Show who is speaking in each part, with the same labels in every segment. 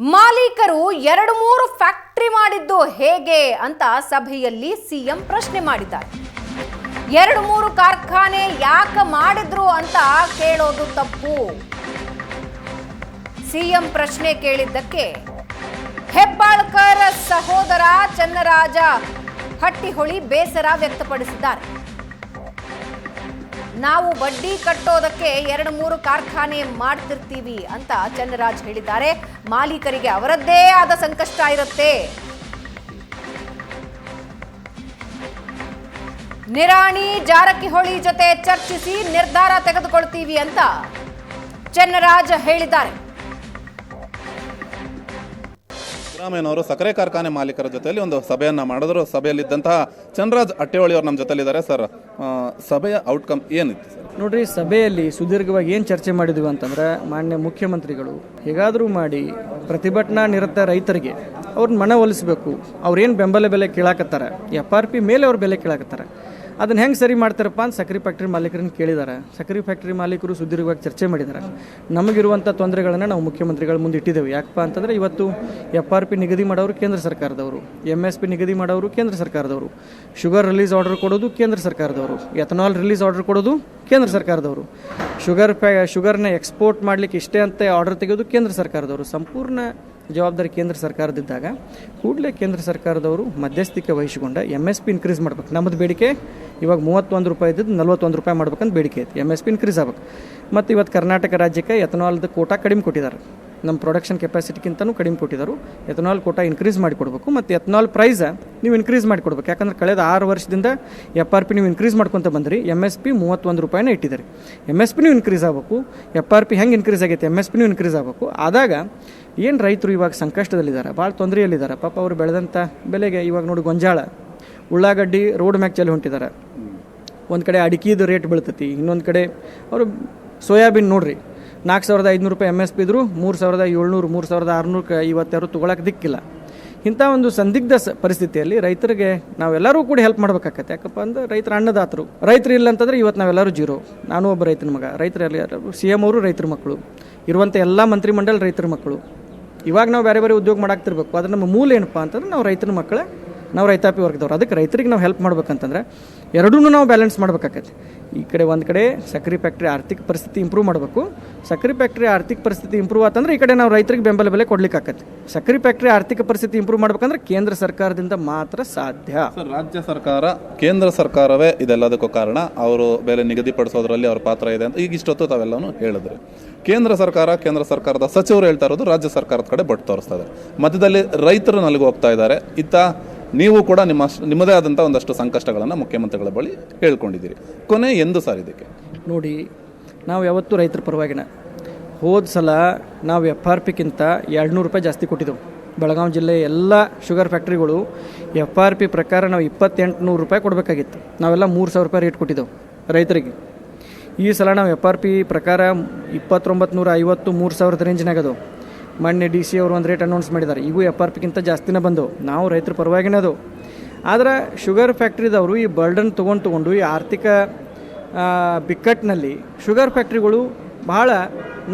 Speaker 1: ಮಾಲೀಕರು ಎರಡು ಮೂರು ಫ್ಯಾಕ್ಟ್ರಿ ಮಾಡಿದ್ದು ಹೇಗೆ ಅಂತ ಸಭೆಯಲ್ಲಿ ಸಿಎಂ ಪ್ರಶ್ನೆ ಮಾಡಿದ್ದಾರೆ. ಎರಡು ಮೂರು ಕಾರ್ಖಾನೆ ಯಾಕೆ ಮಾಡಿದ್ರು ಅಂತ ಕೇಳೋದು ತಪ್ಪು. ಸಿಎಂ ಪ್ರಶ್ನೆ ಕೇಳಿದ್ದಕ್ಕೆ ಹೆಬ್ಬಾಳ್ಕರ್ ಸಹೋದರ ಚನ್ನರಾಜ ಹಟ್ಟಿಹೊಳಿ ಬೇಸರ ವ್ಯಕ್ತಪಡಿಸಿದ್ದಾರೆ. ನಾವು ಬಡ್ಡಿ ಕಟ್ಟೋದಕ್ಕೆ ಎರಡು ಮೂರು ಕಾರ್ಖಾನೆ ಮಾಡ್ತಿರ್ತೀವಿ ಅಂತ ಚನ್ನರಾಜ್ ಹೇಳಿದ್ದಾರೆ. ಮಾಲೀಕರಿಗೆ ಅವರದ್ದೇ ಆದ ಸಂಕಷ್ಟ ಇರುತ್ತೆ. ನಿರಾಣಿ ಜಾರಕಿಹೊಳಿ ಜೊತೆ ಚರ್ಚಿಸಿ ನಿರ್ಧಾರ ತೆಗೆದುಕೊಳ್ತೀವಿ ಅಂತ ಚನ್ನರಾಜ್ ಹೇಳಿದ್ದಾರೆ.
Speaker 2: ಸಿದ್ದರಾಮಯ್ಯನವರು ಸಕ್ಕರೆ ಕಾರ್ಖಾನೆ ಮಾಲೀಕರ ಜೊತೆಯಲ್ಲಿ ಒಂದು ಸಭೆಯನ್ನು ಮಾಡಿದ್ರು. ಸಭೆಯಲ್ಲಿದ್ದಂತಹ ಚಂದ್ರರಾಜ್ ಅಟ್ಟೆಹೊಳಿ ಅವರು ನಮ್ಮ ಜೊತೆಲಿದ್ದಾರೆ. ಸರ್ ಸಭೆಯ ಔಟ್ಕಮ್ ಏನಿತ್ತು ಸರ್?
Speaker 3: ನೋಡ್ರಿ, ಸಭೆಯಲ್ಲಿ ಸುದೀರ್ಘವಾಗಿ ಏನು ಚರ್ಚೆ ಮಾಡಿದ್ವಿ ಅಂತಂದ್ರೆ ಮಾನ್ಯ ಮುಖ್ಯಮಂತ್ರಿಗಳು ಹೇಗಾದರೂ ಮಾಡಿ ಪ್ರತಿಭಟನಾ ನಿರತ ರೈತರಿಗೆ ಅವ್ರನ್ನ ಮನವೊಲಿಸಬೇಕು ಅವ್ರೇನು ಬೆಂಬಲ ಬೆಲೆ ಕೇಳಾಕತ್ತಾರೆ? ಎಫ್ ಆರ್ ಪಿ ಮೇಲೆ ಅವ್ರ ಬೆಲೆ ಕೇಳಾಕತ್ತಾರ. ಅದನ್ನ ಹೆಂಗೆ ಸರಿ ಮಾಡ್ತಾರಪ್ಪ ಅಂತ ಸಕ್ಕರೆ ಫ್ಯಾಕ್ಟ್ರಿ ಮಾಲೀಕರನ್ನ ಕೇಳಿದ್ದಾರೆ ಸಕ್ಕರೆ ಫ್ಯಾಕ್ಟ್ರಿ ಮಾಲೀಕರು ಸುದೀರ್ಘವಾಗಿ ಚರ್ಚೆ ಮಾಡಿದ್ದಾರೆ ನಮಗಿರುವಂಥ ತೊಂದರೆಗಳನ್ನು ನಾವು ಮುಖ್ಯಮಂತ್ರಿಗಳ ಮುಂದೆ ಇಟ್ಟಿದ್ದೇವೆ. ಯಾಕಪ್ಪ ಅಂತಂದರೆ ಇವತ್ತು ಎಫ್ ಆರ್ ಪಿ ನಿಗದಿ ಮಾಡೋರು ಕೇಂದ್ರ ಸರ್ಕಾರದವರು ಎಂ ಎಸ್ ಪಿ ನಿಗದಿ ಮಾಡೋರು ಕೇಂದ್ರ ಸರ್ಕಾರದವರು ಶುಗರ್ ರಿಲೀಸ್ ಆರ್ಡರ್ ಕೊಡೋದು ಕೇಂದ್ರ ಸರ್ಕಾರದವರು ಎಥನಾಲ್ ರಿಲೀಸ್ ಆರ್ಡರ್ ಕೊಡೋದು ಕೇಂದ್ರ ಸರ್ಕಾರದವರು. ಶುಗರ್ ಪ್ಯಾ ಶುಗರ್ನ ಎಕ್ಸ್ಪೋರ್ಟ್ ಮಾಡಲಿಕ್ಕೆ ಇಷ್ಟೇ ಅಂತ ಆರ್ಡರ್ ತೆಗೆಯೋದು ಕೇಂದ್ರ ಸರ್ಕಾರದವರು. ಸಂಪೂರ್ಣ ಜವಾಬ್ದಾರಿ ಕೇಂದ್ರ ಸರ್ಕಾರದಿದ್ದಾಗ ಕೂಡಲೇ ಕೇಂದ್ರ ಸರ್ಕಾರದವರು ಮಧ್ಯಸ್ಥಿಕೆ ವಹಿಸಿಕೊಂಡ ಎಂ ಎಸ್ ಪಿ ಇನ್ಕ್ರೀಸ್ ಮಾಡ್ಬೇಕು. ನಮ್ಮದು ಬೇಡಿಕೆ ಇವಾಗ ಮೂವತ್ತೊಂದು ರೂಪಾಯಿ ಇದ್ದದ್ದು ನಲ್ವತ್ತೊಂದು ರೂಪಾಯಿ ಮಾಡ್ಬೇಕಂತ ಬೇಡಿಕೆ ಐತಿ. ಎಂ ಎಸ್ ಪಿ ಇನ್ಕ್ರೀಸ್ ಆಗ್ಬೇಕು. ಮತ್ತು ಇವತ್ತು ಕರ್ನಾಟಕ ರಾಜ್ಯಕ್ಕೆ ಎಥನಾಲ್ದ ಕೋಟಾ ಕಡಿಮೆ ಕೊಟ್ಟಿದ್ದಾರೆ. ನಮ್ಮ ಪ್ರೊಡಕ್ಷನ್ ಕೆಪಾಸಿಟಿಗಿಂತನೂ ಕಡಿಮೆ ಕೊಟ್ಟಿದ್ದಾರೆ. ಎಥನಾಲ್ ಕೋಟ ಇನ್ಕ್ರೀಸ್ ಮಾಡಿಕೊಡ್ಬೇಕು ಮತ್ತು ಎಥನಾಲ್ ಪ್ರೈಸ್ ನೀವು ಇನ್ಕ್ರೀಸ್ ಮಾಡಿಕೊಡ್ಬೇಕು ಯಾಕಂದ್ರೆ ಕಳೆದ ಆರು ವರ್ಷದಿಂದ ಎಫ್ ಆರ್ ಪಿ ನೀವು ಇನ್ಕ್ರೀಸ್ ಮಾಡ್ಕೊತ ಬಂದ್ರಿ. ಎಂ ಎಸ್ ಪಿ ಮೂವತ್ತೊಂದು ರೂಪಾಯಿನ ಇಟ್ಟಿದ್ದಾರೆ. ಎಂ ಎಸ್ ಪಿನೂ ಇನ್ಕ್ರೀಸ್ ಆಗಬೇಕು. ಎಫ್ ಆರ್ ಪಿ ಹೆಂಗೆ ಇನ್ಕ್ರೀಸ್ ಆಗೈತೆ? ಎಂ ಎಸ್ ಪಿನೂ ಇನ್ಕ್ರೀಸ್ ಆಗಬೇಕು. ಆದಾಗ ಏನು ರೈತರು ಇವಾಗ ಸಂಕಷ್ಟದಲ್ಲಿದ್ದಾರೆ? ಭಾಳ ತೊಂದರೆಯಲ್ಲಿದ್ದಾರೆ. ಪಾಪ ಅವರು ಬೆಳೆದಂಥ ಬೆಲೆಗೆ ಇವಾಗ ನೋಡಿ ಗೊಂಜಾಳ. ಉಳ್ಳಾಗಡ್ಡಿ ರೋಡ್ ಮ್ಯಾಕ್ ಚೆಲ್ಲಿ ಹೊಂಟಿದ್ದಾರೆ. ಒಂದು ಕಡೆ ಅಡಿಕೆದು ರೇಟ್ ಬೀಳ್ತೈತಿ. ಇನ್ನೊಂದು ಕಡೆ ಅವರು ಸೋಯಾಬೀನ್ ನೋಡ್ರಿ. ನಾಲ್ಕು ಸಾವಿರದ ಐದುನೂರು ರೂಪಾಯಿ ಎಂ ಎಸ್ ಪಿ ಇದ್ರು, ಮೂರು ಸಾವಿರದ ಏಳ್ನೂರು, ಮೂರು ಸಾವಿರದ ಆರುನೂರಕ್ಕೆ ಇವತ್ತಾರು ತೊಗೊಳಕ್ಕೆ ದಿಕ್ಕಿಲ್ಲ. ಇಂಥ ಒಂದು ಸಂದಿಗ್ಧ ಪರಿಸ್ಥಿತಿಯಲ್ಲಿ ರೈತರಿಗೆ ನಾವೆಲ್ಲರೂ ಕೂಡ ಹೆಲ್ಪ್ ಮಾಡ್ಬೇಕಾಗತ್ತೆ. ಯಾಕಪ್ಪ ಅಂದ್ರೆ ರೈತರ ಅನ್ನದಾತರು. ರೈತರು ಇಲ್ಲ ಅಂತಂದ್ರೆ ಇವತ್ತು ನಾವೆಲ್ಲರೂ ಜೀರೋ. ನಾನು ಒಬ್ಬ ರೈತನ ಮಗ. ರೈತರಲ್ಲಿ ಸಿ ಎಂ ಅವರು ರೈತರ ಮಕ್ಕಳು. ಇರುವಂಥ ಎಲ್ಲ ಮಂತ್ರಿಮಂಡಲ ರೈತರ ಮಕ್ಕಳು. ಇವಾಗ ನಾವು ಬೇರೆ ಬೇರೆ ಉದ್ಯೋಗ ಮಾಡಾಕ್ತಿರ್ಬೇಕು. ಅದ್ರ ನಮ್ಮ ಮೂಲ ಏನಪ್ಪ ಅಂತಂದ್ರೆ ನಾವು ರೈತರ ಮಕ್ಕಳ ನಾವು ರೈತಾಪಿ ವರ್ಗದವ್ರು ಅದಕ್ಕೆ ರೈತರಿಗೆ ನಾವು ಹೆಲ್ಪ್ ಮಾಡ್ಬೇಕಂತಂದ್ರೆ ಎರಡೂ ನಾವು ಬ್ಯಾಲೆನ್ಸ್ ಮಾಡ್ಬೇಕಾಗತ್ತೆ ಈ ಕಡೆ ಒಂದು ಕಡೆ ಸಕ್ಕರೆ ಫ್ಯಾಕ್ಟ್ರಿ ಆರ್ಥಿಕ ಪರಿಸ್ಥಿತಿ ಇಂಪ್ರೂವ್ ಮಾಡಬೇಕು. ಸಕ್ಕರೆ ಫ್ಯಾಕ್ಟ್ರಿ ಆರ್ಥಿಕ ಪರಿಸ್ಥಿತಿ ಇಂಪ್ರೂವ್ ಆತಂದ್ರೆ ಈ ಕಡೆ ನಾವು ರೈತರಿಗೆ ಬೆಂಬಲ ಬೆಲೆ ಕೊಡ್ಲಿಕ್ಕೆ ಆಕತ್ತೆ ಸಕ್ಕರೆ ಫ್ಯಾಕ್ಟ್ರಿ ಆರ್ಥಿಕ ಪರಿಸ್ಥಿತಿ ಇಂಪ್ರೂವ್ ಮಾಡ್ಬೇಕಂದ್ರೆ ಕೇಂದ್ರ ಸರ್ಕಾರದಿಂದ ಮಾತ್ರ ಸಾಧ್ಯ.
Speaker 2: ರಾಜ್ಯ ಸರ್ಕಾರ, ಕೇಂದ್ರ ಸರ್ಕಾರವೇ ಇದೆಲ್ಲದಕ್ಕೂ ಕಾರಣ. ಅವರು ಬೆಲೆ ನಿಗದಿಪಡಿಸೋದ್ರಲ್ಲಿ ಅವ್ರ ಪಾತ್ರ ಇದೆ ಅಂತ ಈಗ ಇಷ್ಟೊತ್ತು ತಾವೆಲ್ಲನೂ ಹೇಳಿದ್ರೆ. ಕೇಂದ್ರ ಸರ್ಕಾರ, ಕೇಂದ್ರ ಸರ್ಕಾರದ ಸಚಿವರು ಹೇಳ್ತಾ ಇರೋದು ರಾಜ್ಯ ಸರ್ಕಾರದ ಕಡೆ ಬಟ್ ತೋರಿಸ್ತಾ ಮಧ್ಯದಲ್ಲಿ ರೈತರು ನಲಗು ಇದ್ದಾರೆ. ಇತ್ತ ನೀವು ಕೂಡ ನಿಮ್ಮ ನಿಮ್ಮದೇ ಆದಂಥ ಒಂದಷ್ಟು ಸಂಕಷ್ಟಗಳನ್ನು ಮುಖ್ಯಮಂತ್ರಿಗಳ ಬಳಿ ಹೇಳ್ಕೊಂಡಿದ್ದೀರಿ. ಕೊನೆ ಎಂದು ಸರ್ ಇದಕ್ಕೆ?
Speaker 3: ನೋಡಿ, ನಾವು ಯಾವತ್ತೂ ರೈತರ ಪರವಾಗಿನ. ಹೋದ ಸಲ ನಾವು ಎಫ್ ಆರ್ ಪಿಗಿಂತ ಎರಡುನೂರು ರೂಪಾಯಿ ಜಾಸ್ತಿ ಕೊಟ್ಟಿದ್ದೆವು. ಬೆಳಗಾವಿ ಜಿಲ್ಲೆ ಎಲ್ಲ ಶುಗರ್ ಫ್ಯಾಕ್ಟ್ರಿಗಳು ಎಫ್ ಆರ್ ಪಿ ಪ್ರಕಾರ ನಾವು ಇಪ್ಪತ್ತೆಂಟು ನೂರು ರೂಪಾಯಿ ಕೊಡಬೇಕಾಗಿತ್ತು. ನಾವೆಲ್ಲ ಮೂರು ಸಾವಿರ ರೂಪಾಯಿ ರೇಟ್ ಕೊಟ್ಟಿದ್ದೆವು ರೈತರಿಗೆ. ಈ ಸಲ ನಾವು ಎಫ್ ಆರ್ ಪಿ ಪ್ರಕಾರ ಇಪ್ಪತ್ತೊಂಬತ್ತು ನೂರ ಐವತ್ತು ಮೂರು ಸಾವಿರದ ರೇಂಜ್ನಾಗ ಅದು ಮೊನ್ನೆ ಡಿ ಸಿ ಅವರು ಒಂದು ರೇಟ್ ಅನೌನ್ಸ್ ಮಾಡಿದ್ದಾರೆ. ಈಗೂ ಎಫ್ ಆರ್ ಪಿಗಿಂತ ಜಾಸ್ತಿನೇ ಬಂದವು ನಾವು ರೈತರ ಪರವಾಗಿನೇ ಅದು. ಆದ್ರೆ ಶುಗರ್ ಫ್ಯಾಕ್ಟ್ರಿದವರು ಈ ಬರ್ಡನ್ ತೊಗೊಂಡು ತೊಗೊಂಡು ಈ ಆರ್ಥಿಕ ಬಿಕ್ಕಟ್ಟಿನಲ್ಲಿ ಶುಗರ್ ಫ್ಯಾಕ್ಟ್ರಿಗಳು ಬಹಳ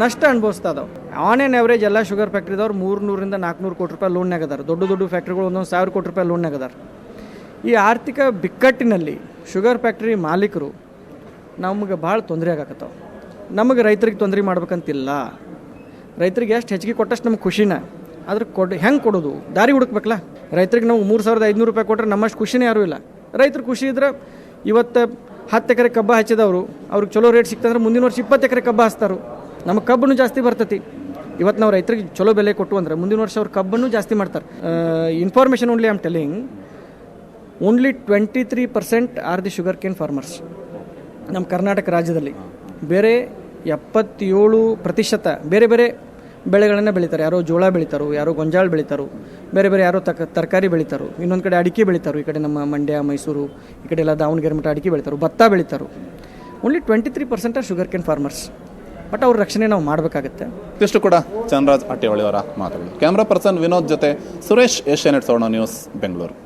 Speaker 3: ನಷ್ಟ ಅನುಭವಿಸ್ತಾ ಇದಾವೆ. ಆನ್ ಆನ್ ಎವರೇಜ್ ಎಲ್ಲ ಶುಗರ್ ಫ್ಯಾಕ್ಟ್ರಿದವ್ರು ಮೂರ್ನೂರಿಂದ ನಾಲ್ಕುನೂರು ಕೋಟಿ ರೂಪಾಯಿ ಲೋನ್ ಅದಾರ. ದೊಡ್ಡ ದೊಡ್ಡ ಫ್ಯಾಕ್ಟ್ರಿಗಳು ಒಂದೊಂದು ಸಾವಿರ ಕೋಟಿ ರೂಪಾಯಿ ಲೋನ್ ಅದಾರ. ಈ ಆರ್ಥಿಕ ಬಿಕ್ಕಟ್ಟಿನಲ್ಲಿ ಶುಗರ್ ಫ್ಯಾಕ್ಟ್ರಿ ಮಾಲೀಕರು ನಮಗೆ ಭಾಳ ತೊಂದರೆ ಆಗಕತ್ತವೆ. ನಮಗೆ ರೈತರಿಗೆ ತೊಂದರೆ ಮಾಡ್ಬೇಕಂತಿಲ್ಲ. ರೈತರಿಗೆ ಎಷ್ಟು ಹೆಚ್ಚಿಗೆ ಕೊಟ್ಟಷ್ಟು ನಮ್ಗೆ ಖುಷಿನ. ಆದ್ರೆ ಕೊಡು, ಹೆಂಗೆ ಕೊಡೋದು? ದಾರಿ ಹುಡುಕ್ಬೇಕಲ್ಲ? ರೈತರಿಗೆ ನಾವು ಮೂರು ಸಾವಿರದ ಐದುನೂರು ರೂಪಾಯಿ ಕೊಟ್ಟರೆ ನಮ್ಮಷ್ಟು ಖುಷಿನೇ ಯಾರೂ ಇಲ್ಲ. ರೈತರು ಖುಷಿ ಇದ್ರೆ ಇವತ್ತು ಹತ್ತು ಎಕರೆ ಕಬ್ಬ ಹಚ್ಚಿದವರು. ಅವ್ರಿಗೆ ಚಲೋ ರೇಟ್ ಸಿಕ್ತಂದ್ರೆ ಮುಂದಿನ ವರ್ಷ ಇಪ್ಪತ್ತು ಎಕರೆ ಕಬ್ಬ ಹಚ್ತಾರೆ. ನಮ್ಮ ಕಬ್ಬನ್ನು ಜಾಸ್ತಿ ಬರ್ತತಿ. ಇವತ್ತು ನಾವು ರೈತರಿಗೆ ಚಲೋ ಬೆಲೆ ಕೊಟ್ಟು ಅಂದ್ರೆ ಮುಂದಿನ ವರ್ಷ ಅವ್ರು ಕಬ್ಬನ್ನು ಜಾಸ್ತಿ ಮಾಡ್ತಾರೆ. Information only am telling only twenty three percent are the sugar cane farmers ನಮ್ಮ ಕರ್ನಾಟಕ ರಾಜ್ಯದಲ್ಲಿ. ಬೇರೆ ಎಪ್ಪತ್ತೇಳು ಪ್ರತಿಶತ ಬೇರೆ ಬೇರೆ ಬೆಳೆಗಳನ್ನು ಬೆಳೀತಾರೆ. ಯಾರೋ ಜೋಳ ಬೆಳೀತಾರೋ, ಯಾರೋ ಗೊಂಜಾಳ ಬೆಳೀತಾರೋ, ಬೇರೆ ಬೇರೆ ಯಾರೋ ತಕ, ತರಕಾರಿ ಬೆಳೀತಾರೋ, ಇನ್ನೊಂದು ಕಡೆ ಅಡಿಕೆ ಬೆಳೀತಾರೋ, ಈ ಕಡೆ ನಮ್ಮ ಮಂಡ್ಯ, ಮೈಸೂರು, ಈ ಕಡೆ ಎಲ್ಲ ದಾವಣಗೆರೆ ಮಟ್ಟ ಅಡಿಕೆ ಬೆಳೀತಾರೋ, ಭತ್ತ ಬೆಳೀತಾರೋ. Only twenty three percent are sugar cane farmers but ಅವ್ರ ರಕ್ಷಣೆ ನಾವು ಮಾಡಬೇಕಾಗುತ್ತೆ.
Speaker 2: ಇಷ್ಟು ಕೂಡ ಚಂದ್ರರಾಜ್ ಅಟ್ಟೆಹೊಳಿ ಅವರ ಮಾತುಗಳು. ಕ್ಯಾಮ್ರಾ ಪರ್ಸನ್ ವಿನೋದ್ ಜೊತೆ ಸುರೇಶ್ ಏಷ್ಯಾನೆಟ್ ಸೋಣ ನ್ಯೂಸ್, ಬೆಂಗಳೂರು.